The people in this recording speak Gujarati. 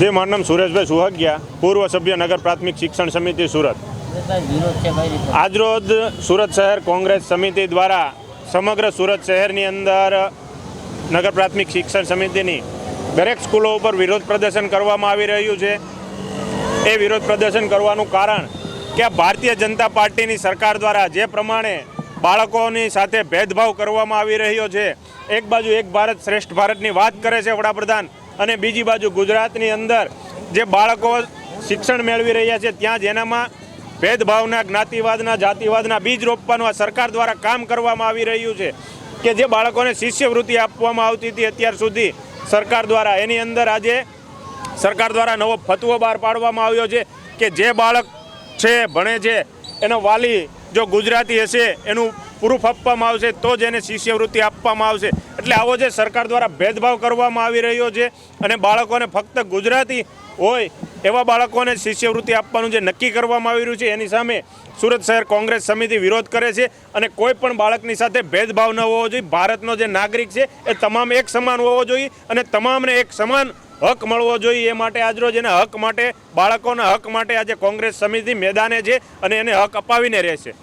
જે, મારું નામ સુરેશભાઈ સુહાગિયા, પૂર્વ સભ્ય નગર પ્રાથમિક શિક્ષણ સમિતિ સુરત. આજરોજ સુરત શહેર કોંગ્રેસ સમિતિ દ્વારા સમગ્ર સુરત શહેરની અંદર નગર પ્રાથમિક શિક્ષણ સમિતિની દરેક સ્કૂલો ઉપર વિરોધ પ્રદર્શન કરવામાં આવી રહ્યું છે. એ વિરોધ પ્રદર્શન કરવાનું કારણ કે ભારતીય જનતા પાર્ટીની સરકાર દ્વારા જે પ્રમાણે બાળકોની સાથે ભેદભાવ કરવામાં આવી રહ્યો છે, એક બાજુ એક ભારત શ્રેષ્ઠ ભારતની વાત કરે છે વડાપ્રધાન અને બીજી બાજુ ગુજરાતની અંદર જે બાળકો શિક્ષણ મેળવી રહ્યા છે, ત્યાં જ એનામાં ભેદભાવના, જ્ઞાતિવાદના, જાતિવાદના બીજ રોપવાનું આ સરકાર દ્વારા કામ કરવામાં આવી રહ્યું છે કે જે બાળકોને શિષ્યવૃત્તિ આપવામાં આવતી હતી અત્યાર સુધી સરકાર દ્વારા. એની અંદર આજે સરકાર દ્વારા નવો ફતવો બહાર પાડવામાં આવ્યો છે કે જે બાળક છે, ભણે છે, એનો વાલી જો ગુજરાતી હશે, એનું પ્રૂફ આપવામાં આવશે, તો જ એને શિષ્યવૃત્તિ આપવામાં આવશે. એટલે આવો જે સરકાર દ્વારા ભેદભાવ કરવામાં આવી રહ્યો છે અને બાળકોને ફક્ત ગુજરાતી હોય એવા બાળકોને શિષ્યવૃત્તિ આપવાનું જે નક્કી કરવામાં આવી રહ્યું છે, એની સામે સુરત શહેર કોંગ્રેસ સમિતિ વિરોધ કરે છે અને કોઈ પણ બાળકની સાથે ભેદભાવ ન હોવો જોઈએ. ભારતનો જે નાગરિક છે એ તમામ એક સમાન હોવો જોઈએ અને તમામને એક સમાન હક મળવો જોઈએ. એ માટે આજરોજ એના હક માટે, બાળકોના હક માટે આજે કોંગ્રેસ સમિતિ મેદાને છે અને એને હક અપાવીને રહેશે.